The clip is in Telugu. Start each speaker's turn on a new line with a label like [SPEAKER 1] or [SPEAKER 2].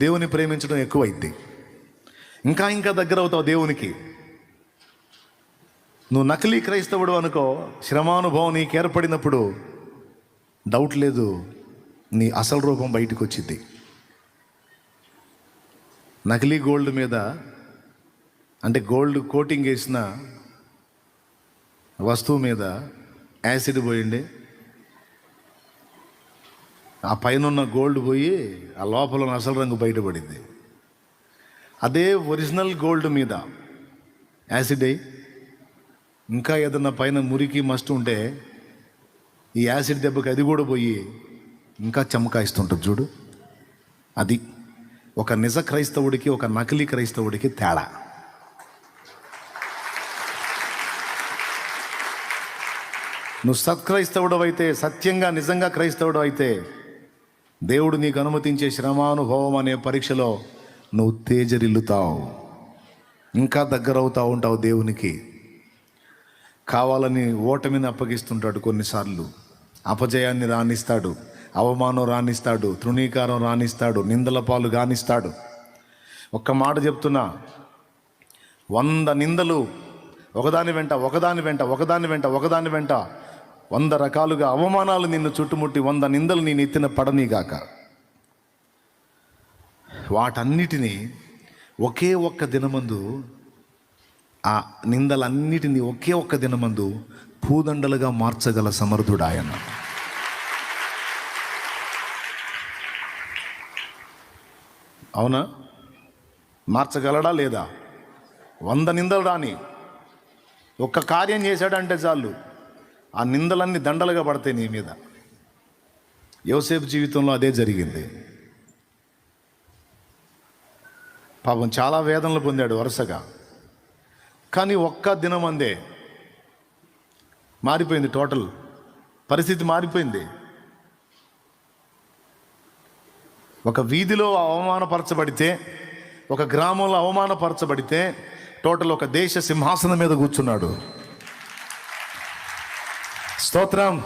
[SPEAKER 1] దేవుని ప్రేమించడం ఎక్కువైద్ది. ఇంకా ఇంకా దగ్గర అవుతావు దేవునికి. నువ్వు నకిలీ క్రైస్తవుడు అనుకో శ్రమానుభవం నీకు ఏర్పడినప్పుడు డౌట్ లేదు నీ అసలు రూపం బయటకు వచ్చింది నకిలీ గోల్డ్ మీద అంటే గోల్డ్ కోటింగ్ వేసిన వస్తువు మీద యాసిడ్ పోయిండే ఆ పైన ఉన్న గోల్డ్ పోయి ఆ లోపల ఉన్న అసలు రంగు బయటపడింది. అదే ఒరిజినల్ గోల్డ్ మీద యాసిడ్ అయి ఇంకా ఏదన్నా పైన మురికి మస్ట్ ఉంటే ఈ యాసిడ్ దెబ్బకి అది కూడా పోయి ఇంకా చమకాయిస్తుంటుంది చూడు. అది ఒక నిజ క్రైస్తవుడికి ఒక నకిలీ క్రైస్తవుడికి తేడా. నువ్వు సత్క్రైస్తవుడు అయితే సత్యంగా నిజంగా క్రైస్తవుడు అయితే దేవుడు నీకు అనుమతించే శ్రమానుభవం అనే పరీక్షలో నువ్వు తేజరిల్లుతావు. ఇంకా దగ్గర అవుతా ఉంటావు దేవునికి. కావాలని ఓటమిని అప్పగిస్తుంటాడు కొన్నిసార్లు. అపజయాన్ని రాణిస్తాడు అవమానం రాణిస్తాడు తృణీకారం రాణిస్తాడు నిందల పాలు గానిస్తాడు. ఒక్క మాట చెప్తున్నా వంద నిందలు ఒకదాని వెంట ఒకదాని వెంట ఒకదాని వెంట ఒకదాని వెంట వంద రకాలుగా అవమానాలు నిన్ను చుట్టుముట్టి వంద నిందలు నేను ఎత్తిన పడనీగాక. వాటన్నిటినీ ఒకే ఒక్క దినమందు ఆ నిందలన్నిటినీ ఒకే ఒక్క దినమందు పూదండలుగా మార్చగల సమర్థుడు ఆయన అవునా? మార్చగలడా లేదా? వంద నిందలు రాని ఒక్క కార్యం చేశాడంటే చాలు. ఆ నిందలన్నీ దండలుగా పడతాయి నీ మీద. యోసేపు జీవితంలో అదే జరిగింది. పాపం చాలా వేదనలు పొందాడు వరుసగా. కానీ ఒక్క దినం అందే మారిపోయింది టోటల్. పరిస్థితి మారిపోయింది. ఒక వీధిలో అవమానపరచబడితే ఒక గ్రామంలో అవమానపరచబడితే టోటల్ ఒక దేశ సింహాసనం మీద కూర్చున్నాడు. Estou tramo.